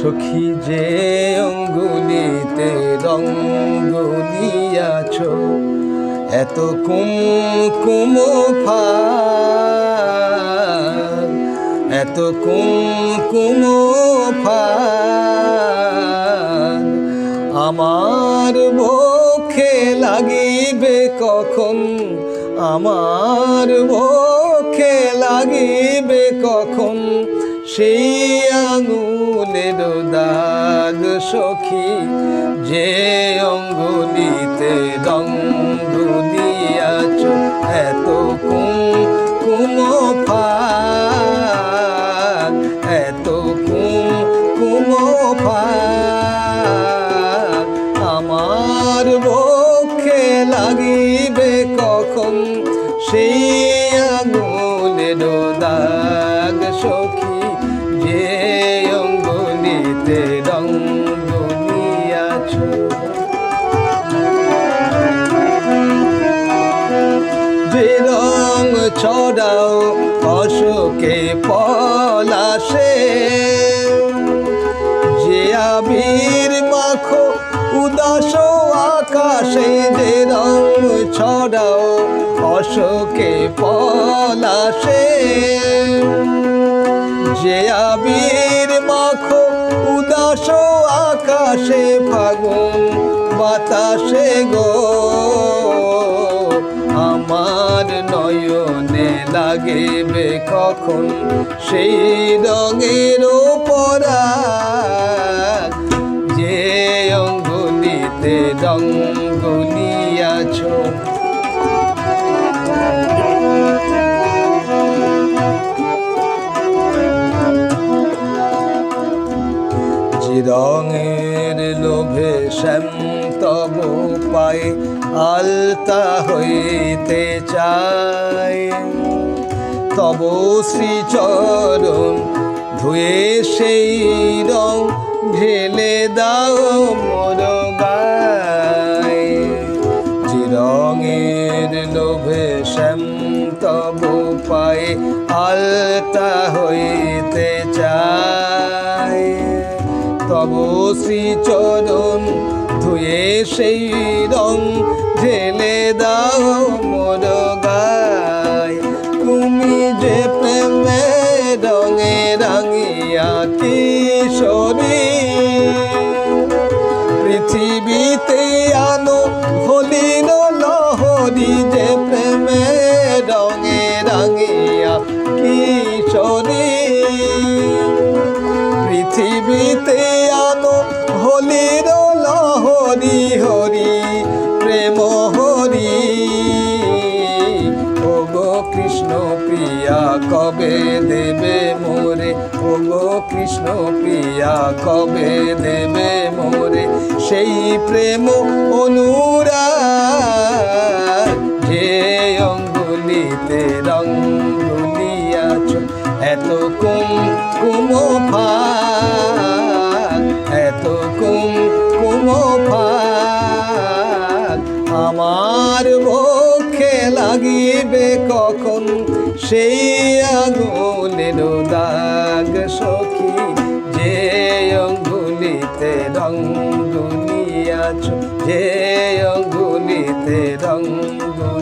সখী যে অঙ্গুলিতে রঙ্গুলিয়াছ এত কুমকুম ফাল, এত কুমকুম ফাল। আমার বক্ষে লাগিবে কখন, আমার বক্ষে লাগিবে কখন সেই আঙুলের দাগ সখী, যে অঙ্গুলিতে রঙ্গুলিয়াছ এত কুম কুম এত কুম কুম আমার বক্ষে লাগিবে কখন সেই আগুনের দাগ সখী, যে অঙ্গুলিতে রঙ্গুলিয়াছ যে রং ছড়াও, অশোকে পলাশে যে আবির মাখো উদাস আকাশে, যে রং ছড়াও, অশোকে পলাশে যে আবির মাখো উদাস আকাশে, ফাগুন বাতাসে গো। নয়নে লাগেবে কখন সেই রঙের পরা যে অঙ্গুলিতে রঙ্গুলিয়াছ যে লোভে শ্যাম তব পায়ে আলতা হইতে চাই তব শ্রীচরণ ধুয়ে সেই রং ঢেলে দাও মোর গায়। যে রঙের লোভে শ্যাম তব পায়ে আলতা হইতে চায়। তব শ্রীচরণ, ধুয়ে সেই রং ঢেলে দাও মোর গায়। তুমি যে প্রেমে রঙে রাঙিয়া কিশোরী প্রেম হরি ও গো কৃষ্ণ প্রিয়া, কবে দেবে মোরে? ও গো কৃষ্ণ প্রিয়া, কবে দেবে মোরে? সেই প্রেম অনুরাগ, যে অঙ্গুলিতে রঙ্গুলিয়াছ এত কুম কুম ফাল আমার মুখে লাগিবে কখন সেই আগুনের দাগ সখী, যে অঙ্গুলিতে রং দুনিয়াছ যে অঙ্গুলিতে রঙ্গ